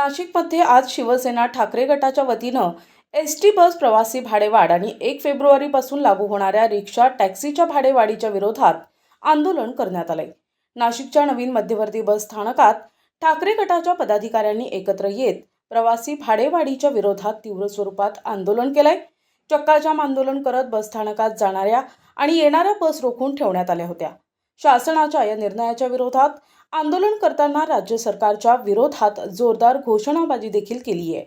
नाशिकमध्ये आज शिवसेना ठाकरे गटाच्या वतीनं एस टी बस प्रवासी भाडेवाढ आणि एक फेब्रुवारीपासून लागू होणाऱ्या रिक्षा टॅक्सीच्या भाडेवाढीच्या विरोधात आंदोलन करण्यात आलंय. नाशिकच्या नवीन मध्यवर्ती बस स्थानकात ठाकरे गटाच्या पदाधिकाऱ्यांनी एकत्र येत प्रवासी भाडेवाढीच्या विरोधात तीव्र स्वरूपात आंदोलन केलंय. चक्काजाम आंदोलन करत बसस्थानकात जाणाऱ्या आणि येणाऱ्या बस रोखून ठेवण्यात आल्या होत्या. शासनाच्या या निर्णयाच्या विरोधात आंदोलन करताना राज्य सरकारच्या विरोधात जोरदार घोषणाबाजी देखील केली आहे.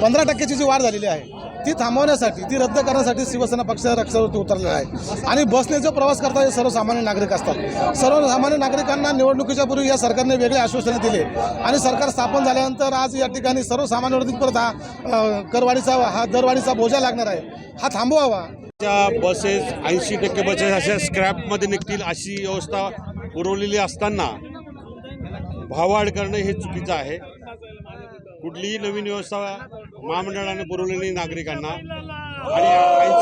पंधरा टक्क्याची जी वाढ झालेली आहे ती थांबवण्यासाठी ती रद्द करण्यासाठी शिवसेना पक्ष रक्षावरती उतरलेला आहे. आणि बसने जो प्रवास करता हे सर्वसामान्य नागरिक असतात. सर्वसामान्य नागरिकांना निवडणुकीच्या पूर्वी या सरकारने वेगळे आश्वासनं दिले. आणि सरकार स्थापन झाल्यानंतर आज या ठिकाणी सर्वसामान्यवरती परत हा करवाढीचा हा दरवाढीचा बोजा लागणार आहे. हा थांबवावा. त्या बसेस ऐंशी टक्के बसेस अशा स्क्रॅपमध्ये निघतील अशी व्यवस्था पुरवलेली असताना भाववाढ करणं हे चुकीचं आहे. कुठलीही नवीन व्यवस्था महामंडळाने पुरवलेली नागरिकांना आणि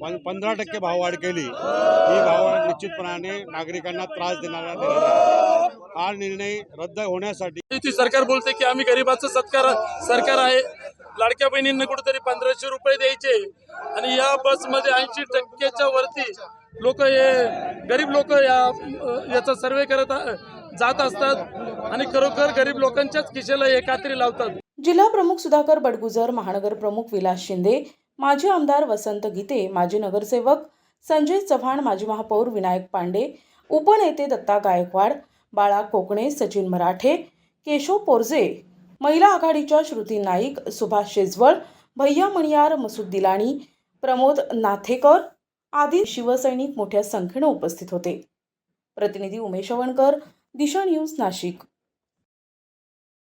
पं- पंधरा टक्के भाववाढ केली ही भाववाढ निश्चितपणाने नागरिकांना त्रास देणारा. हा निर्णय रद्द होण्यासाठी ती सरकार बोलते की आम्ही गरीबाचं सत्कार सरकार आहे. लाडक्या बहिणींना कुठेतरी पंधराशे रुपये द्यायचे. आणि या बसमध्ये ऐंशी टक्क्याच्या वरती लोक हे गरीब लोक या याचा सर्वे करत आ- जात असतात. आणि खरोखर गरीब लोकांच्याच खिशेला हे कात्री लावतात. जिल्हा प्रमुख सुधाकर बडगुजर महानगर प्रमुख विलास शिंदे माजी आमदार वसंत गीते माजी नगरसेवक संजय चव्हाण माजी महापौर विनायक पांडे उपनेते दत्ता गायकवाड बाळा कोकणे सचिन मराठे केशव पोरजे महिला आघाडीच्या श्रुती नाईक सुभाष शेजवळ भैया मणियार मसूद दिलाणी प्रमोद नाथेकर आदी शिवसैनिक मोठ्या संख्येनं उपस्थित होते. प्रतिनिधी उमेश वणकर दिशा न्यूज नाशिक.